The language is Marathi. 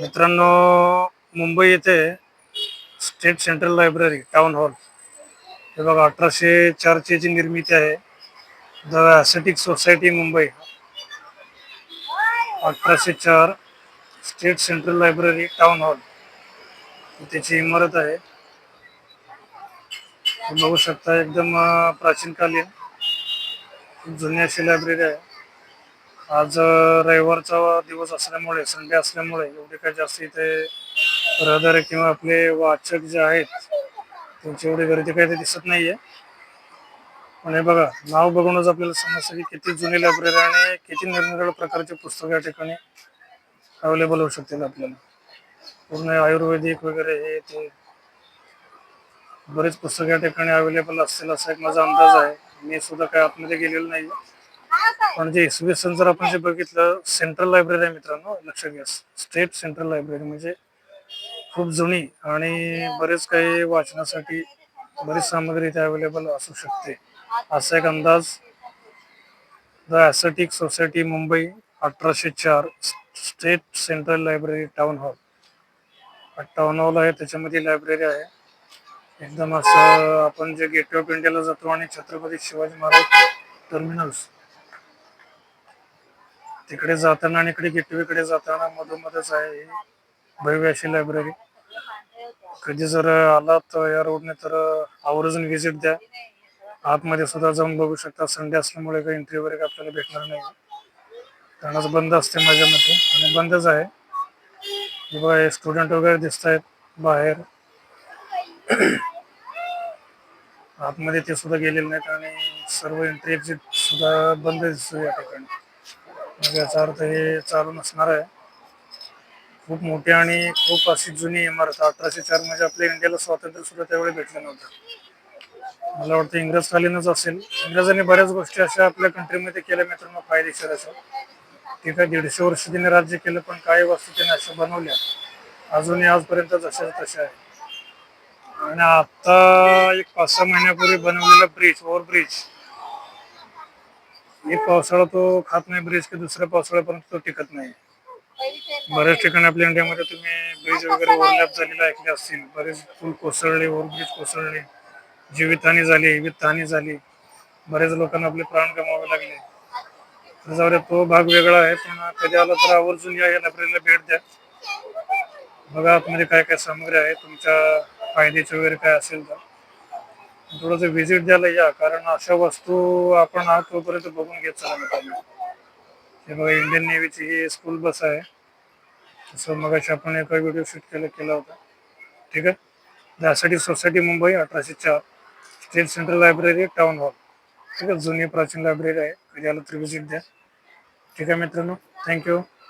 मित्रांनो मुंबई येथे state central library town hall हे बघा अठराशे चारची जी निर्मिती आहे. The Asiatic society Mumbai. अठराशे चार state central library town hall त्याची इमारत आहे. तुम्ही बघू शकता एकदम प्राचीनकालीन खूप जुनी अशी लायब्ररी आहे. आज रविवारचा दिवस असल्यामुळे संडे असल्यामुळे एवढे काही जास्त इथे रहदारे किंवा आपले वाचक जे आहेत त्यांची एवढी गर्दी काही ते दिसत नाहीये. पण हे बघा नाव बघूनच आपल्याला समजतं की किती जुनी लायब्ररी आणि किती निरनिराळ्या प्रकारचे पुस्तक या ठिकाणी अवेलेबल होऊ शकतील आपल्याला. पूर्ण आयुर्वेदिक वगैरे हे ते बरेच पुस्तक या ठिकाणी अवेलेबल असतील असा एक माझा अंदाज आहे. मी सुद्धा काय आतमध्ये गेलेलो नाही पण जे इसवी सन जर आपण जे बघितलं सेंट्रल लायब्ररी आहे मित्रांनो लक्षात घ्या. स्टेट सेंट्रल लायब्ररी म्हणजे खूप जुनी आणि बरेच काही वाचनासाठी बरीच सामग्री इथे अवेलेबल असू शकते. असा एक अंदाज द ॲसेटिक सोसायटी मुंबई अठराशे चार state central library town hall town hall आहे त्याच्यामध्ये लायब्ररी आहे. एकदम असं आपण जे गेटवे ऑफ इंडियाला जातो आणि छत्रपती शिवाजी महाराज टर्मिनल्स तिकडे जाताना आणि इकडे गेटवेकडे जाताना मधोमधच आहे भव्य अशी लायब्ररी कधी जर आलात या रोडने तर आवर्जून व्हिजिट द्या. आतमध्ये सुद्धा जाऊन बघू शकता. संडे असल्यामुळे काही एंट्री वगैरे आपल्याला भेटणार नाही. कारण बंद असते माझ्या मते आणि बंदच आहे. हे बघा स्टुडंट वगैरे दिसत आहेत बाहेर. आतमध्ये ते सुद्धा गेलेले नाहीत आणि सर्व एंट्री एक्झिट सुद्धा बंद दिसतो या ठिकाणी. मग याचा अर्थ हे चालू नसणार आहे. खूप मोठी आणि खूप अशी जुनी इमारत अठराशे चारमध्ये आपल्या इंडियाला स्वातंत्र्य सुद्धा त्यावेळी भेटलं नव्हतं. मला वाटतं इंग्रजकालीनच असेल. इंग्रजांनी बऱ्याच गोष्टी अशा आपल्या कंट्रीमध्ये केल्या मित्रांनो फायदेशीर अशा. ठीक आहे दीडशे वर्ष तिने राज्य केलं पण काही वस्तू त्यांनी अशा बनवल्या. अजूनही आजपर्यंत जशा तशा आहे आणि आता एक पाच सहा महिन्यापूर्वी बनवलेला ब्रिज ओव्हर ब्रिज एक पावसाळा तो खात नाही ब्रिज की दुसऱ्या पावसाळ्यापर्यंत तो टिकत नाही. बऱ्याच ठिकाणी आपल्या इंडियामध्ये तुम्ही ब्रिज वगैरे ओव्हरलॅप झालेला ऐकले असतील. बरेच पूल कोसळले ओव्हरब्रिज कोसळले जीवितहानी झाली वित्तहानी झाली. बरेच लोकांना आपले प्राण गमावे लागले. जाऊ तो भाग वेगळा आहे पण कधी आला तर आवर्जून या लायब्ररीला भेट द्या. बघा आतमध्ये काय काय सामग्री आहे तुमच्या फायद्याची वगैरे काय असेल तर. थोडंसं व्हिजिट द्यायला या कारण अशा वस्तू आपण आत तोपर्यंत बघून घेत चला हे बघा इंडियन नेव्हीची ही स्कूल बस आहे. तसं मग आपण एका व्हिडिओ शूट केला केला होता. ठीक आहे? त्यासाठी सोसायटी मुंबई अठराशे चार. State central library town hall ठीक आहे? जुनी प्राचीन लायब्ररी आहे. कधी आलं तर व्हिजिट द्या. ठीक आहे मित्रांनो? थँक्यू